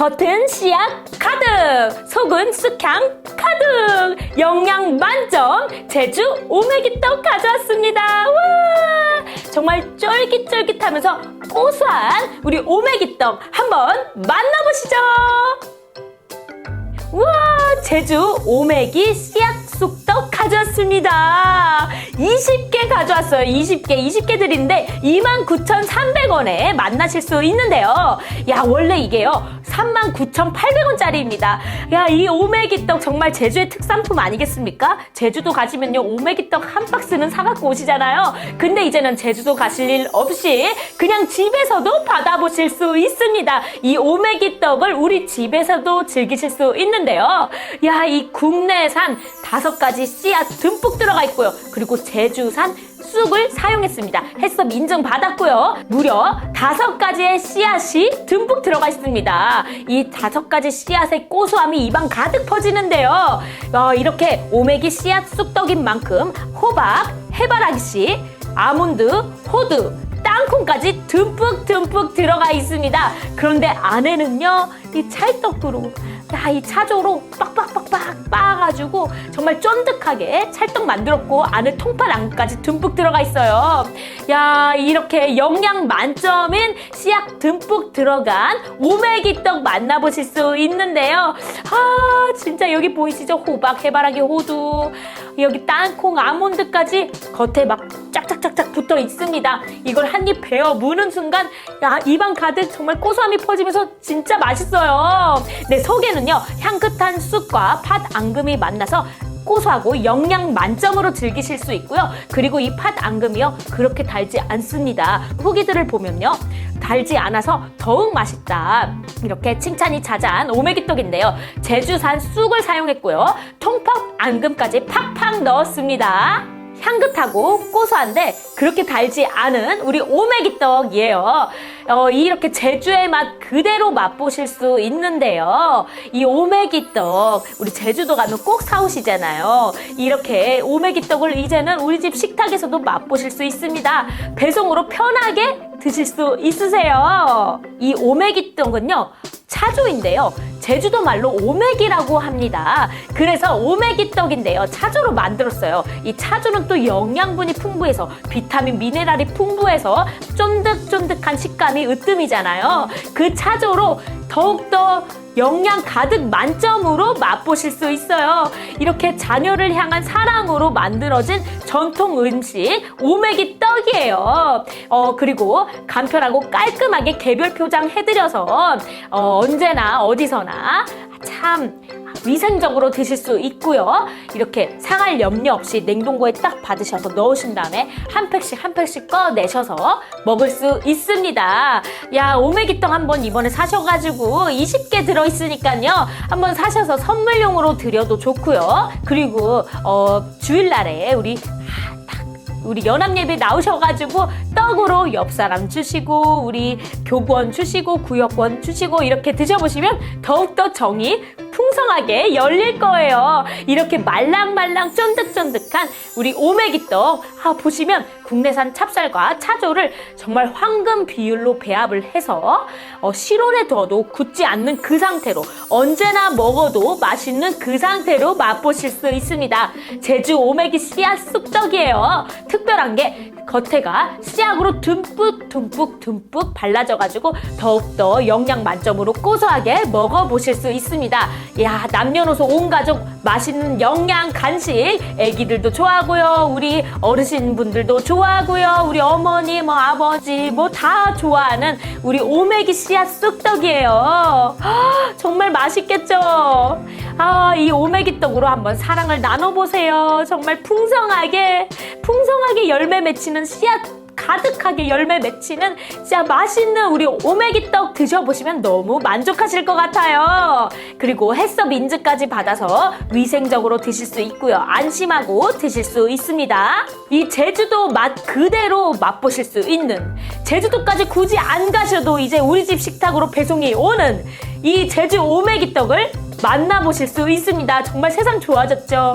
겉은 씨앗 가득, 속은 쑥향 가득, 영양 만점 제주 오메기떡 가져왔습니다. 와, 정말 쫄깃쫄깃하면서 고소한 우리 오메기떡 한번 만나보시죠. 우와 제주 오메기 씨앗 쑥떡 가져왔습니다. 20개 가져왔어요. 20개 20개 드린데 29,300원에 만나실 수 있는데요. 야 원래 이게요 39,800원짜리입니다. 야 이 오메기떡 정말 제주의 특산품 아니겠습니까? 제주도 가시면요 오메기떡 한 박스는 사갖고 오시잖아요. 근데 이제는 제주도 가실 일 없이 그냥 집에서도 받아보실 수 있습니다. 이 오메기떡을 우리 집에서도 즐기실 수 있는 데요 야 이 국내산 다섯 가지 씨앗 듬뿍 들어가 있고요 그리고 제주산 쑥을 사용했습니다. 해썹 인증 받았고요. 무려 다섯 가지의 씨앗이 듬뿍 들어가 있습니다. 이 다섯 가지 씨앗의 고소함이 입안 가득 퍼지는데요. 어, 이렇게 오메기 씨앗 쑥떡인 만큼 호박, 해바라기 씨, 아몬드, 호두, 땅콩까지 듬뿍 듬뿍 들어가 있습니다. 그런데 안에는요, 이 찰떡으로, 야, 이 차조로 빡빡빡빡 빻아가지고 정말 쫀득하게 찰떡 만들었고 안에 통팥 안까지 듬뿍 들어가 있어요. 야, 이렇게 영양 만점인 씨앗 듬뿍 들어간 오메기떡 만나보실 수 있는데요. 아, 진짜 여기 보이시죠? 호박, 해바라기, 호두, 여기 땅콩, 아몬드까지 겉에 막 짝짝짝짝 붙어 있습니다. 이걸 한 입 베어 무는 순간 야 입안 가득 정말 고소함이 퍼지면서 진짜 맛있어요. 네 속에는요 향긋한 쑥과 팥 앙금이 만나서 고소하고 영양 만점으로 즐기실 수 있고요. 그리고 이 팥 앙금이요 그렇게 달지 않습니다. 후기들을 보면요 달지 않아서 더욱 맛있다. 이렇게 칭찬이 자자한 오메기떡인데요. 제주산 쑥을 사용했고요. 통팥 앙금까지 팍팍 넣었습니다. 향긋하고 고소한데 그렇게 달지 않은 우리 오메기떡이에요. 어, 이렇게 제주의 맛 그대로 맛보실 수 있는데요. 이 오메기떡 우리 제주도 가면 꼭 사오시잖아요. 이렇게 오메기떡을 이제는 우리 집 식탁에서도 맛보실 수 있습니다. 배송으로 편하게 드실 수 있으세요. 이 오메기떡은요. 차조인데요. 제주도 말로 오메기라고 합니다. 그래서 오메기 떡인데요. 차조로 만들었어요. 이 차조는 또 영양분이 풍부해서 비타민, 미네랄이 풍부해서 쫀득쫀득한 식감이 으뜸이잖아요. 그 차조로 더욱더 영양 가득 만점으로 맛보실 수 있어요. 이렇게 자녀를 향한 사랑으로 만들어진 전통 음식 오메기 떡이에요. 어, 그리고 간편하고 깔끔하게 개별 표장 해드려서 어, 언제나 어디서나 참 위생적으로 드실 수 있고요. 이렇게 상할 염려 없이 냉동고에 딱 받으셔서 넣으신 다음에 한 팩씩 한 팩씩 꺼내셔서 먹을 수 있습니다. 야, 오메기떡 한번 이번에 사셔가지고 20개 들어있으니까요. 한번 사셔서 선물용으로 드려도 좋고요. 그리고 어, 주일날에 우리 우리 연합예배 나오셔가지고 떡으로 옆 사람 주시고 우리 교권 주시고 구역권 주시고 이렇게 드셔보시면 더욱더 정이 풍성하게 열릴 거예요. 이렇게 말랑말랑 쫀득쫀득한 우리 오메기떡 아, 보시면 국내산 찹쌀과 차조를 정말 황금 비율로 배합을 해서 어, 실온에 둬도 굳지 않는 그 상태로 언제나 먹어도 맛있는 그 상태로 맛보실 수 있습니다. 제주 오메기 씨앗 쑥떡이에요. 특별한 게 겉에가 씨앗으로 듬뿍 듬뿍 듬뿍 발라져가지고 더욱더 영양 만점으로 고소하게 먹어보실 수 있습니다. 야 남녀노소 온 가족 맛있는 영양 간식 애기들도 좋아하고요. 우리 어르신분들도 좋아하고요. 우리 어머니 뭐 아버지 뭐 다 좋아하는 우리 오메기 씨앗 쑥떡이에요. 아, 정말 맛있겠죠? 아, 이 오메기 떡으로 한번 사랑을 나눠 보세요. 정말 풍성하게, 풍성하게 열매 맺히는 씨앗 가득하게 열매 맺히는 진짜 맛있는 우리 오메기 떡 드셔보시면 너무 만족하실 것 같아요. 그리고 햇섭 인증까지 받아서 위생적으로 드실 수 있고요. 안심하고 드실 수 있습니다. 이 제주도 맛 그대로 맛보실 수 있는 제주도까지 굳이 안 가셔도 이제 우리 집 식탁으로 배송이 오는 이 제주 오메기 떡을 만나보실 수 있습니다. 정말 세상 좋아졌죠.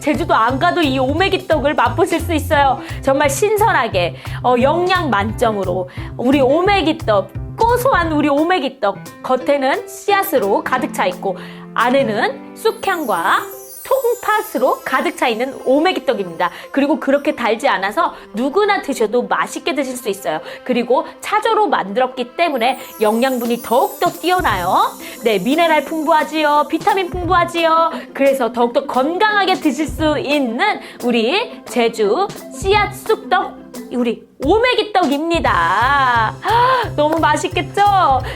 제주도 안 가도 이 오메기 떡을 맛보실 수 있어요. 정말 신선하게 어, 영양 만점으로 우리 오메기 떡 고소한 우리 오메기 떡 겉에는 씨앗으로 가득 차 있고 안에는 쑥향과 통팥으로 가득 차 있는 오메기 떡입니다. 그리고 그렇게 달지 않아서 누구나 드셔도 맛있게 드실 수 있어요. 그리고 차조로 만들었기 때문에 영양분이 더욱더 뛰어나요. 네, 미네랄 풍부하지요. 비타민 풍부하지요. 그래서 더욱더 건강하게 드실 수 있는 우리 제주 씨앗 쑥떡 우리 오메기떡입니다. 아, 너무 맛있겠죠?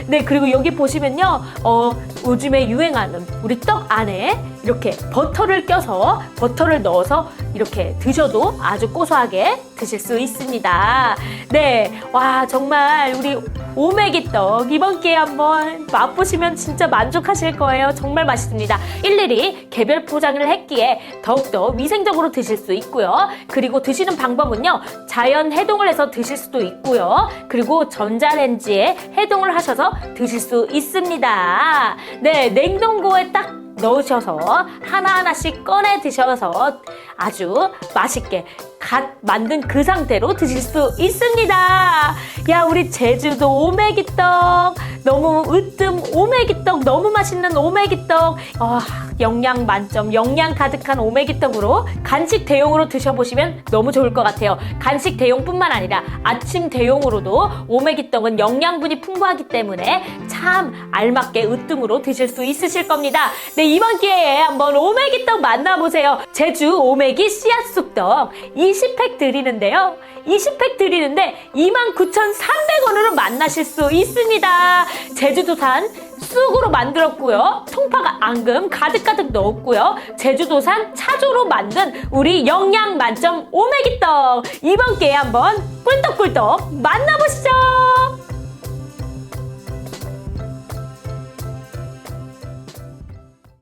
네, 그리고 여기 보시면요. 어, 요즘에 유행하는 우리 떡 안에 이렇게 버터를 껴서 버터를 넣어서 이렇게 드셔도 아주 고소하게 드실 수 있습니다. 네, 와, 정말 우리 오메기떡 이번 기회에 한번 맛보시면 진짜 만족하실 거예요. 정말 맛있습니다. 일일이 개별 포장을 했기에 더욱더 위생적으로 드실 수 있고요. 그리고 드시는 방법은요. 자연 해동을 해서 드실 수도 있고요. 그리고 전자레인지에 해동을 하셔서 드실 수 있습니다. 네, 냉동고에 딱 넣으셔서 하나하나씩 꺼내 드셔서 아주 맛있게 갓 만든 그 상태로 드실 수 있습니다. 야, 우리 제주도 오메기떡. 너무 으뜸 오메기떡. 너무 맛있는 오메기떡. 아, 영양 만점, 영양 가득한 오메기떡으로 간식 대용으로 드셔보시면 너무 좋을 것 같아요. 간식 대용뿐만 아니라 아침 대용으로도 오메기떡은 영양분이 풍부하기 때문에 참 알맞게 으뜸으로 드실 수 있으실 겁니다. 네, 이번 기회에 한번 오메기 떡 만나보세요. 제주 오메기 씨앗 쑥떡 20팩 드리는데요. 20팩 드리는데 29,300원으로 만나실 수 있습니다. 제주도산 쑥으로 만들었고요. 통파가 앙금 가득가득 넣었고요. 제주도산 차조로 만든 우리 영양 만점 오메기떡 이번 기회에 한번 꿀떡꿀떡 만나보시죠.